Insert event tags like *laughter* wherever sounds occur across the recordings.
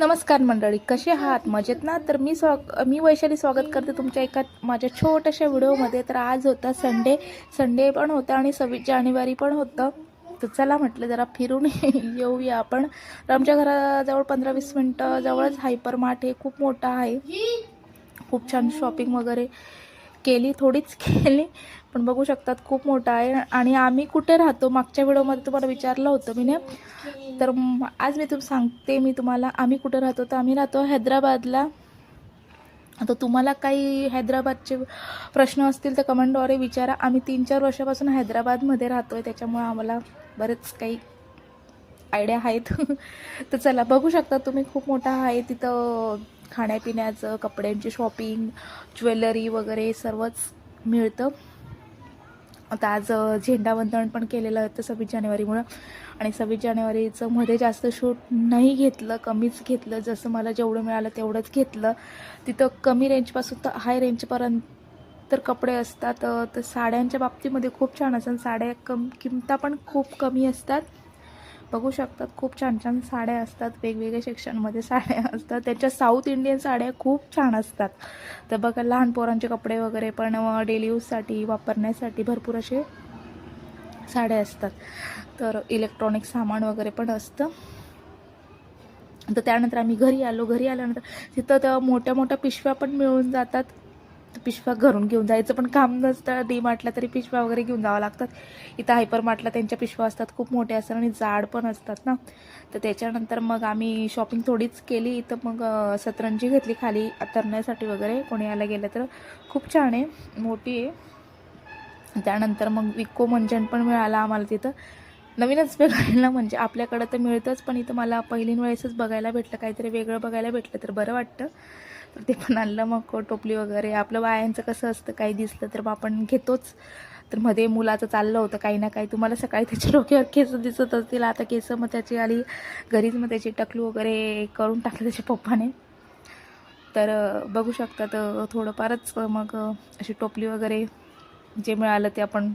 नमस्कार मंडळी कसे आहात? मजेत ना? तर मी स्वाग मी वैशाली स्वागत करते तुमच्या एका माझ्या छोट्याशा व्हिडिओमध्ये. तर आज होता संडे संडे पण होता आणि सव्वीस जानेवारी पण होतं. तर चला म्हटलं जरा फिरून *laughs* येऊया आपण. तर आमच्या घराजवळ पंधरा वीस मिनटं जवळच हायपर मार्ट हे खूप मोठा आहे. खूप छान शॉपिंग वगैरे. केली थोडीच केली. पण बघू शकतात खूप मोठा आहे. आणि आम्ही कुठे राहतो मागच्या व्हिडिओमध्ये तुम्हाला विचारलं होतं मी तर आज मी तुम सांगते मी तुम्हाला आम्ही कुठे राहतो. तर आम्ही राहतो हैदराबादला. आता तुम्हाला काही हैदराबादचे प्रश्न असतील तर कमेंटद्वारे विचारा. आम्ही तीन चार वर्षापासून हैदराबादमध्ये राहतो आहे त्याच्यामुळे आम्हाला बरेच काही आयडिया आहेत. *laughs* तर चला बघू शकता तुम्ही खूप मोठा आहे तिथं खाण्यापिण्याचं कपड्यांची शॉपिंग ज्वेलरी वगैरे सर्वच मिळतं. आता आज झेंडावंदन पण केलेलं होतं सव्वीस जानेवारीमुळं आणि सव्वीस जानेवारीचं मध्ये जास्त शूट नाही घेतलं कमीच घेतलं. जसं मला जेवढं मिळालं तेवढंच घेतलं. तिथं कमी रेंजपासून तर हाय रेंजपर्यंत तर कपडे असतात. तर साड्यांच्या बाबतीमध्ये खूप छान असतात. साड्या कम किमता पण खूप कमी असतात. बघू शकतात खूप छान छान साड्या असतात वेगवेगळ्या सेक्शनमध्ये साड्या *laughs* असतात. त्याच्या साऊथ इंडियन साड्या खूप छान असतात. तर बघा लहान पोरांचे कपडे वगैरे पण डेली यूजसाठी वापरण्यासाठी भरपूर असे साड्या असतात. तर इलेक्ट्रॉनिक सामान वगैरे पण असतं. तर त्यानंतर आम्ही घरी आलो. घरी आल्यानंतर तिथं त्या मोठ्या मोठ्या पिशव्या पण मिळून जातात. पिशव्या घरून घेऊन जायचं. पण काम नसतं. डी मार्टला तरी पिशव्या वगैरे घेऊन जावं लागतात. इथं हायपर मार्टला त्यांच्या पिशव्या असतात. खूप मोठ्या असतात आणि जाड पण असतात ना. तर त्याच्यानंतर मग आम्ही शॉपिंग थोडीच केली. इथं मग सतरंजी घेतली खाली. तरण्यासाठी वगैरे कोणी यायला गेलं तर. खूप छान आहे. मोठी आहे. त्यानंतर मग विको मंजन पण मिळाला आम्हाला तिथं. नवीनच बघायला म्हणजे आपल्याकडं तर मिळतंच. पण इथं मला पहिलीन वेळेसच बघायला भेटलं. काहीतरी वेगळं बघायला भेटलं तर बरं वाटतं. तर ते पण आणलं मग टोपली वगैरे आपलं बायांचं कसं असतं? काही दिसलं तर मग आपण घेतोच. तर मध्ये मुलाचं चाललं होतं काही ना काही. तुम्हाला सकाळी त्याच्या डोक्यावर केस दिसत असतील. आता केस मग त्याची आली घरीच मग त्याची टकलू वगैरे करून टाकलं त्याच्या पप्पाने. तर बघू शकता तर थोडंफारच मग अशी टोपली वगैरे जे मिळालं ते आपण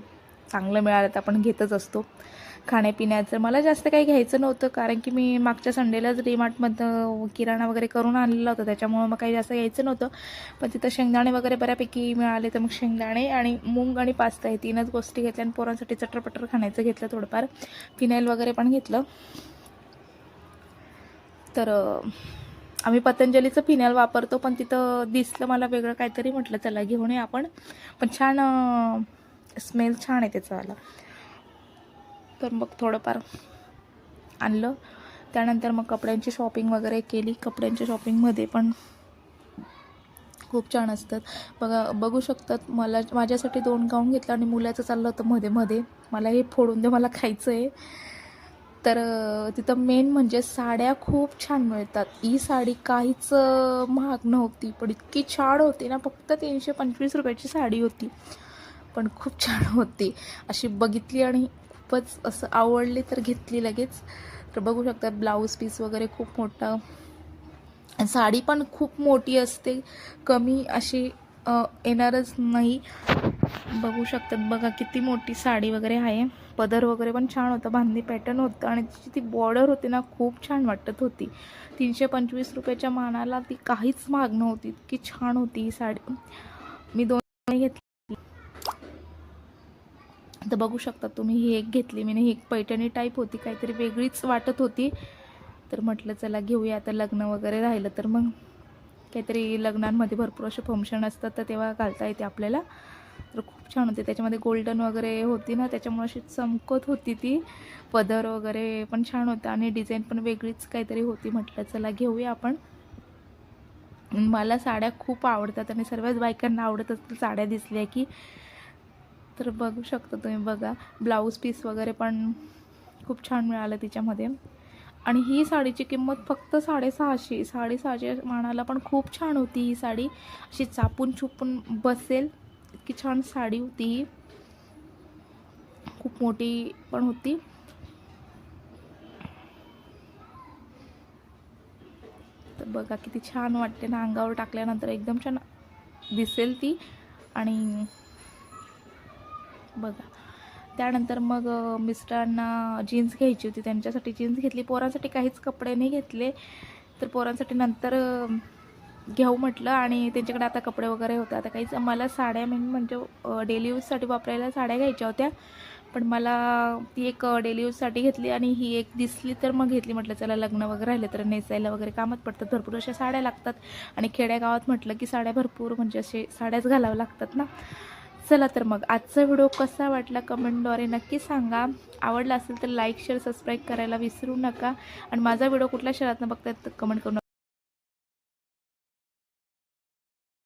चांगलं मिळालं तर आपण घेतच असतो. खाण्यापिण्याचं. मला जास्त काही घ्यायचं नव्हतं कारण की मी मागच्या संडेलाच डीमार्टमधनं किराणा वगैरे करून आणलेला होता. त्याच्यामुळं मग काही जास्त घ्यायचं नव्हतं. पण तिथं शेंगदाणे वगैरे बऱ्यापैकी मिळाले तर मग शेंगदाणे आणि मूग आणि पास्ता हे तीनच गोष्टी घेतल्या आणि पोरांसाठी चटरपटर खाण्याचं घेतलं थोडंफार. फिनाईल वगैरे पण घेतलं. तर आम्ही पतंजलीचं फिनाईल वापरतो पण तिथं दिसलं मला वेगळं काहीतरी म्हटलं चला घेऊन ये आपण. पण छान स्मेल छान आहे त्याचा आला तर मग थोडंफार आणलं. त्यानंतर मग कपड्यांची शॉपिंग वगैरे केली. कपड्यांच्या शॉपिंगमध्ये पण खूप छान असतात. बघा बघू शकतात. मला माझ्यासाठी दोन गाऊन घेतलं आणि मुलाचं चाललं होतं मध्ये मध्ये. मला हे फोडून दे मला खायचं आहे तर तिथं मेन म्हणजे साड्या खूप छान मिळतात. ही साडी काहीच महाग नव्हती पण इतकी छान होती ना. फक्त तीनशे पंचवीस रुपयाची साडी होती. पण खूप छान होती. अशी बघितली आणि खूपच असं आवडली तर घेतली लगेच. तर बघू शकतात ब्लाऊज पीस वगैरे खूप मोठा. साडी पण खूप मोठी असते. कमी अशी येणारच नाही. बघू शकतात बघा किती मोठी साडी वगैरे आहे. पदर वगैरे पण छान होतं बांधणी पॅटर्न होतं. आणि तिची ती बॉर्डर होती ना खूप छान वाटत होती. तीनशे पंचवीस रुपयाच्या मानाला ती काहीच महाग नव्हती. इतकी छान होती ही साडी. मी दोन घेतली तर बघू शकता तुम्ही ही एक घेतली मी ही एक पैठणी टाईप होती काहीतरी वेगळीच वाटत होती. तर म्हटलं चला घेऊया आता लग्न वगैरे राहिलं तर मग काहीतरी लग्नांमध्ये भरपूर असे फंक्शन असतात तर तेव्हा घालता येते आपल्याला. तर खूप छान होते. त्याच्यामध्ये गोल्डन वगैरे होती ना त्याच्यामुळे अशी चमकत होती ती. पदर वगैरे पण छान होता आणि डिझाईन पण वेगळीच काहीतरी होती. म्हटलं चला घेऊया आपण. मला साड्या खूप आवडतात आणि सर्वच बायकांना आवडत असतील साड्या दिसल्या की तर बघू शकता तुम्ही बघा. ब्लाऊज पीस वगैरे पण खूप छान मिळालं तिच्यामध्ये. आणि ही साडीची किंमत फक्त साडेसहाशे साडेसहाशे मानाला पण खूप छान होती ही साडी. अशी चापून छुपून बसेल. इतकी छान साडी होती ही. खूप मोठी पण होती. तर बघा किती छान वाटते ना अंगावर टाकल्यानंतर एकदम छान दिसेल ती. आणि बघा. त्यानंतर मग मिस्टरांना जीन्स घ्यायची होती. त्यांच्यासाठी जीन्स घेतली. पोरांसाठी काहीच कपडे नाही घेतले. तर पोरांसाठी नंतर घेऊ म्हटलं आणि त्यांच्याकडे आता कपडे वगैरे होते. आता काहीच मला साड्या मेन म्हणजे डेली यूजसाठी वापरायला साड्या घ्यायच्या होत्या. पण मला ती एक डेली यूजसाठी घेतली आणि ही एक दिसली तर मग घेतली म्हटलं चला लग्न वगैरे राहिले तर नेसायला वगैरे कामात पडतात. भरपूर अशा साड्या लागतात. आणि खेड्यागावात म्हटलं की साड्या भरपूर म्हणजे असे साड्याच घालाव्या लागतात ना. चला तर मग आजचा व्हिडिओ कसा वाटला कमेंटद्वारे नक्की सांगा. आवडला असेल तर लाईक शेअर सबस्क्राईब करायला विसरू नका. आणि माझा व्हिडिओ कुठल्या शहरातनं बघतायत तर कमेंट करून